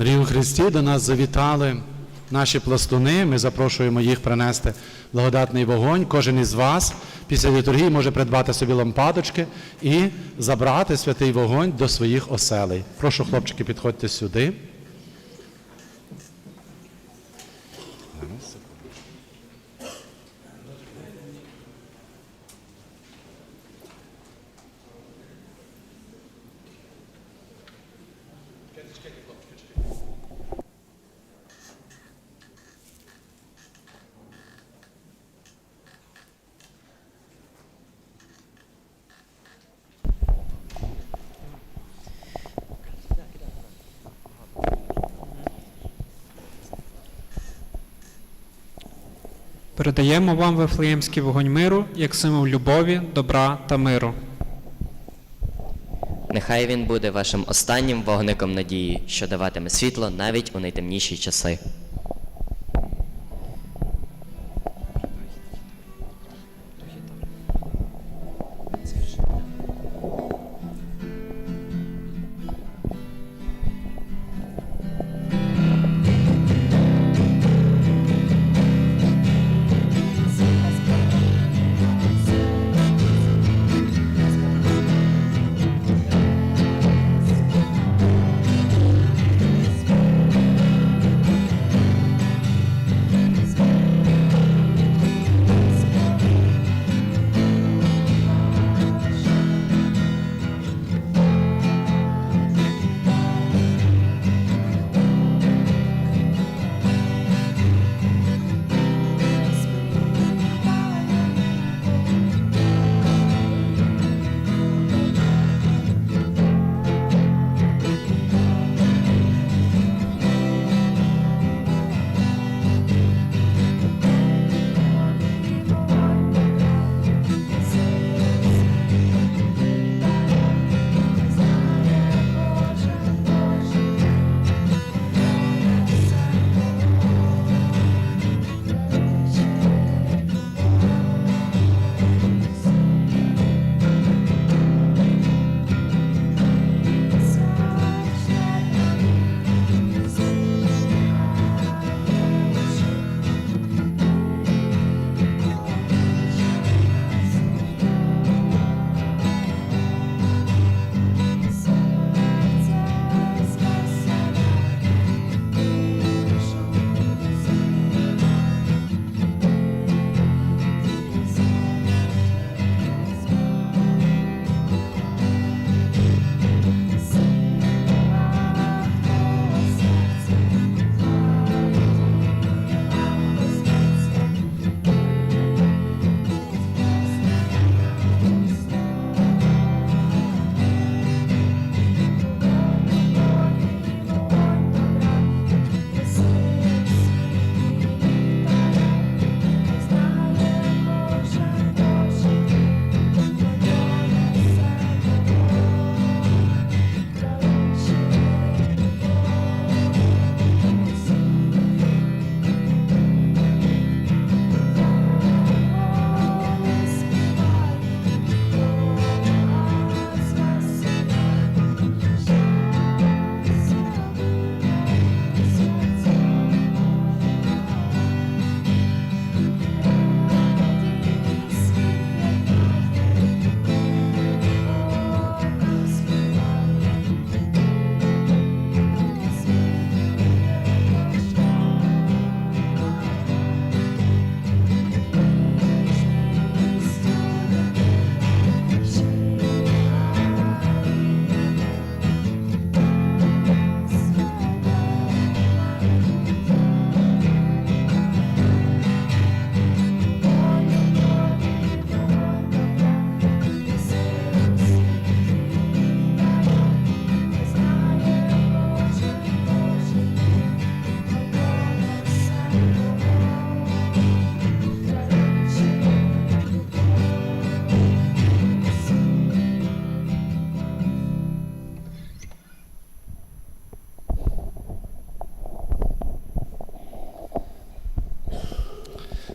Дорогі у Христі, до нас завітали наші пластуни. Ми запрошуємо їх принести благодатний вогонь. Кожен із вас після літургії може придбати собі лампадочки і забрати святий вогонь до своїх оселей. Прошу, хлопчики, підходьте сюди. Передаємо вам Вифлеємський вогонь миру як символ любові, добра та миру. Нехай він буде вашим останнім вогником надії, що даватиме світло навіть у найтемніші часи.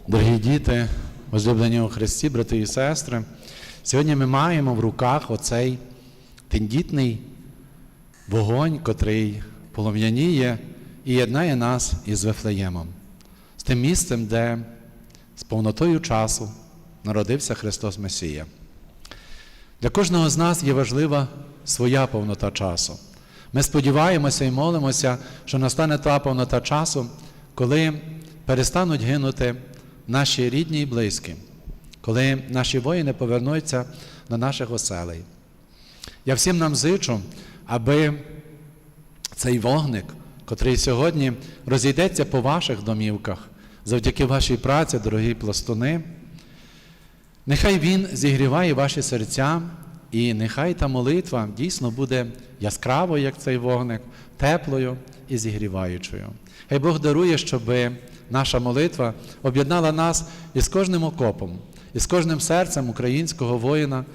Дорогі діти, возлюблені у Христі, брати і сестри, сьогодні ми маємо в руках оцей тендітний вогонь, котрий полум'яніє і єднає нас із Вифлеємом, з тим місцем, де з повнотою часу народився Христос Месія. Для кожного з нас є важлива своя повнота часу. Ми сподіваємося і молимося, що настане та повнота часу, коли перестануть гинути наші рідні і близькі, коли наші воїни повернуться до наших оселей. Я всім нам зичу, аби цей вогник, котрий сьогодні розійдеться по ваших домівках, завдяки вашій праці, дорогі пластуни, нехай він зігріває ваші серця, і нехай та молитва дійсно буде яскравою, як цей вогник, теплою і зігріваючою. Хай Бог дарує, щоб наша молитва об'єднала нас із кожним окопом, із кожним серцем українського воїна,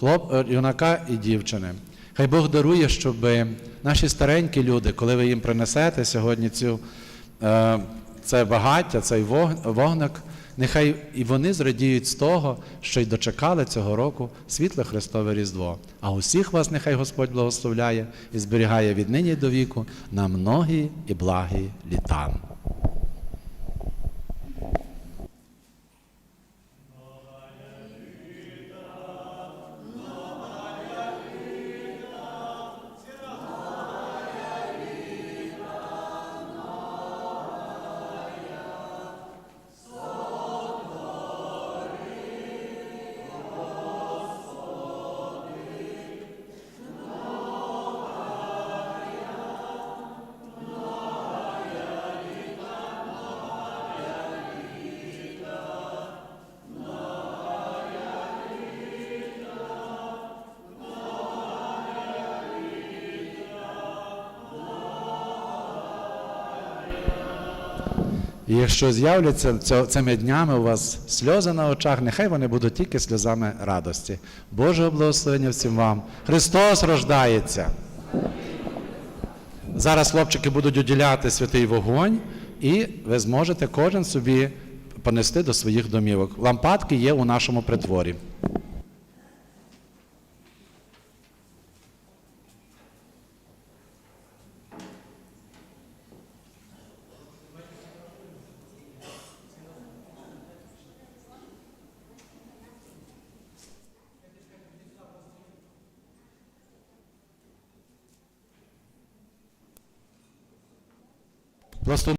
хлоп, е, юнака і дівчини. Хай Бог дарує, щоб наші старенькі люди, коли ви їм принесете сьогодні цю, е, це багаття, цей вогник, нехай і вони зрадіють з того, що й дочекали цього року світле Христове Різдво. А усіх вас нехай Господь благословляє і зберігає від нині до віку на многі і благі літа. І якщо з'являться цими днями у вас сльози на очах, нехай вони будуть тільки сльозами радості. Божого благословення всім вам. Христос рождається. Зараз хлопчики будуть уділяти святий вогонь, і ви зможете кожен собі понести до своїх домівок. Лампадки є у нашому притворі. Просто